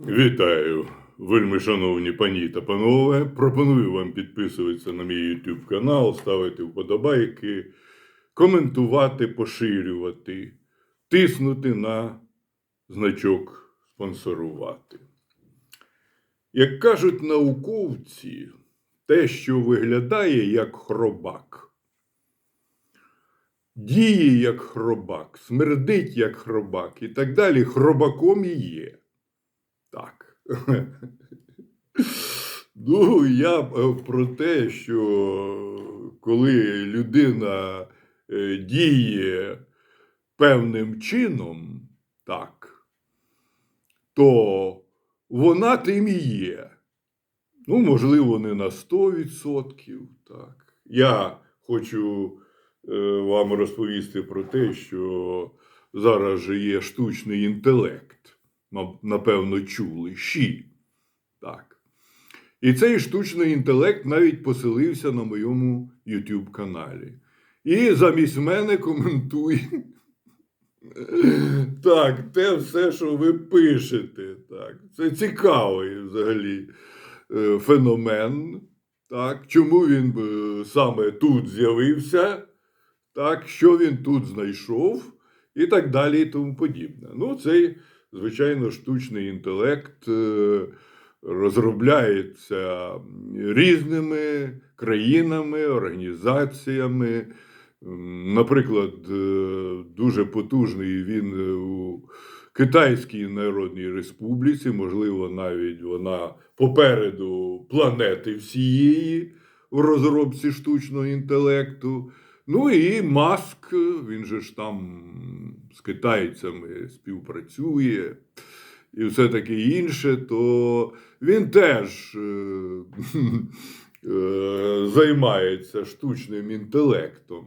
Вітаю, вельми шановні пані та панове. Пропоную вам підписуватися на мій YouTube канал, ставити вподобайки, коментувати, поширювати, тиснути на значок спонсорувати. Як кажуть науковці, те, що виглядає як хробак, діє як хробак, смердить як хробак і так далі, хробаком і є. Ну, я е, про те, що коли людина е, діє певним чином, так, то вона тим і є. Ну, можливо, не на 100%. Так. Я хочу е, вам розповісти про те, що зараз же є штучний інтелект напевно, чули, щі. Так. І цей штучний інтелект навіть поселився на моєму YouTube каналі. І замість мене коментує. Так, те все, що ви пишете. Так. Це цікавий взагалі е, феномен. Так. Чому він е, саме тут з'явився? Так, що він тут знайшов, і так далі, і тому подібне. Ну, цей звичайно, штучний інтелект е, розробляється різними країнами, організаціями. Наприклад, е, дуже потужний він у Китайській Народній Республіці, можливо, навіть вона попереду планети всієї в розробці штучного інтелекту. Ну і Маск, він же ж там з китайцями співпрацює і все таке інше, то він теж е, е, займається штучним інтелектом.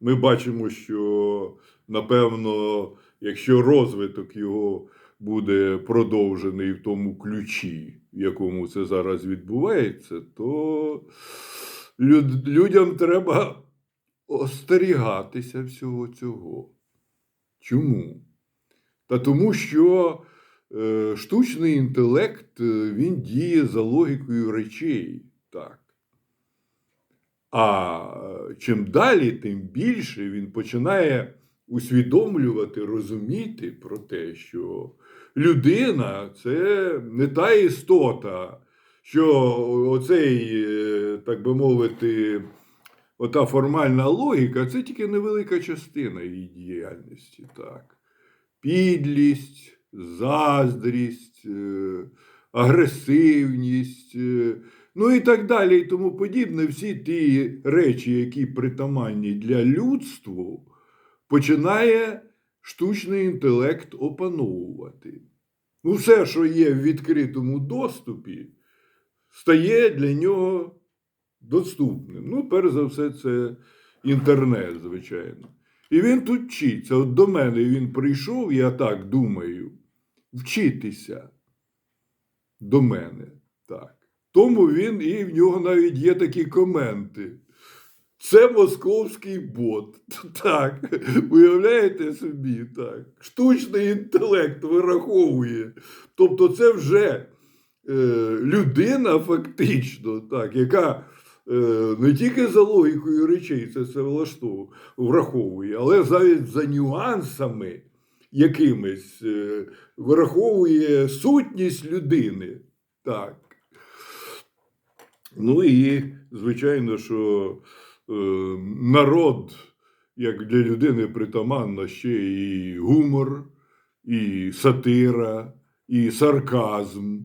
Ми бачимо, що напевно, якщо розвиток його буде продовжений в тому ключі, в якому це зараз відбувається, то люд- людям треба остерігатися всього цього. Чому? Та тому, що е, штучний інтелект е, він діє за логікою речей. Так. А е, чим далі, тим більше він починає усвідомлювати, розуміти про те, що людина це не та істота, що оцей, е, так би мовити, ота формальна логіка це тільки невелика частина її діяльності. Так. Підлість, заздрість, е, агресивність, е, ну і так далі, і тому подібне. Всі ті речі, які притаманні для людству, починає штучний інтелект опановувати. Ну, все, що є в відкритому доступі, стає для нього доступним. Ну, перш за все, це інтернет, звичайно. І він тут вчиться. От до мене він прийшов, я так думаю, вчитися до мене. Так. Тому він і в нього навіть є такі коменти. Це московський бот. Так, уявляєте собі, так. Штучний інтелект вираховує. Тобто, це вже е, людина, фактично, так, яка не тільки за логікою речей це все влаштовує, враховує, але навіть за нюансами якимись е, враховує сутність людини. Так. Ну і, звичайно, що е, народ, як для людини притаманно, ще і гумор, і сатира, і сарказм.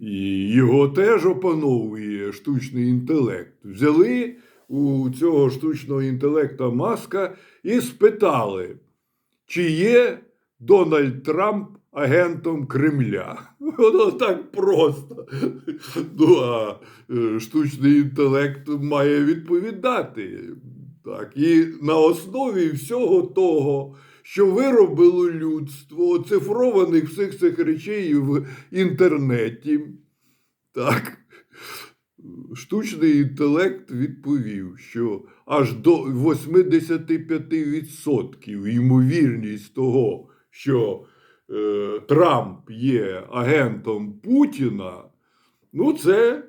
І його теж опановує штучний інтелект. Взяли у цього штучного інтелекта маска і спитали, чи є Дональд Трамп агентом Кремля. Воно так просто. Ну, а е, штучний інтелект має відповідати. Так, і на основі всього того, що виробило людство, оцифрованих всіх цих речей в інтернеті, так, штучний інтелект відповів, що аж до 85% ймовірність того, що е, Трамп є агентом Путіна, ну це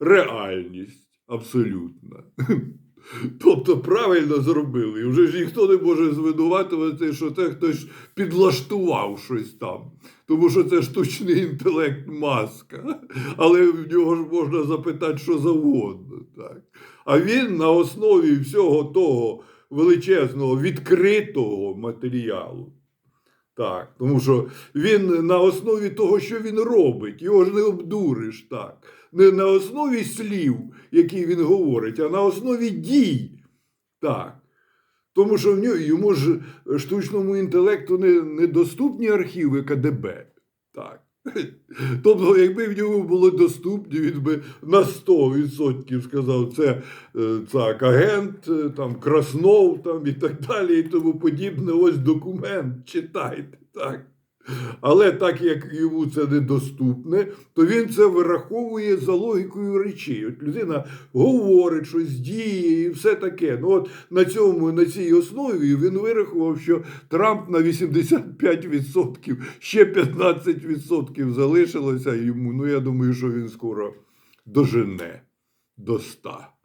реальність абсолютна. Тобто правильно зробили. І вже ж ніхто не може звинуватувати, що це хтось підлаштував щось там. Тому що це штучний інтелект маска. Але в нього ж можна запитати, що завгодно. Так. А він на основі всього того величезного відкритого матеріалу. Так, тому що він на основі того, що він робить, його ж не обдуриш так. Не на основі слів, які він говорить, а на основі дій. Так. Тому що в нього, йому ж штучному інтелекту не, недоступні архіви КДБ. Так. Тобто, якби в нього було доступні, він би на 100% сказав, це цак агент, е, там, Краснов там, і так далі, і тому подібне. Ось документ, читайте. Так. Але так як йому це недоступне, то він це вираховує за логікою речей. От людина говорить щось, діє і все таке. Ну от на цьому, на цій основі він вирахував, що Трамп на 85%, ще 15% залишилося йому. Ну я думаю, що він скоро дожене до 100%.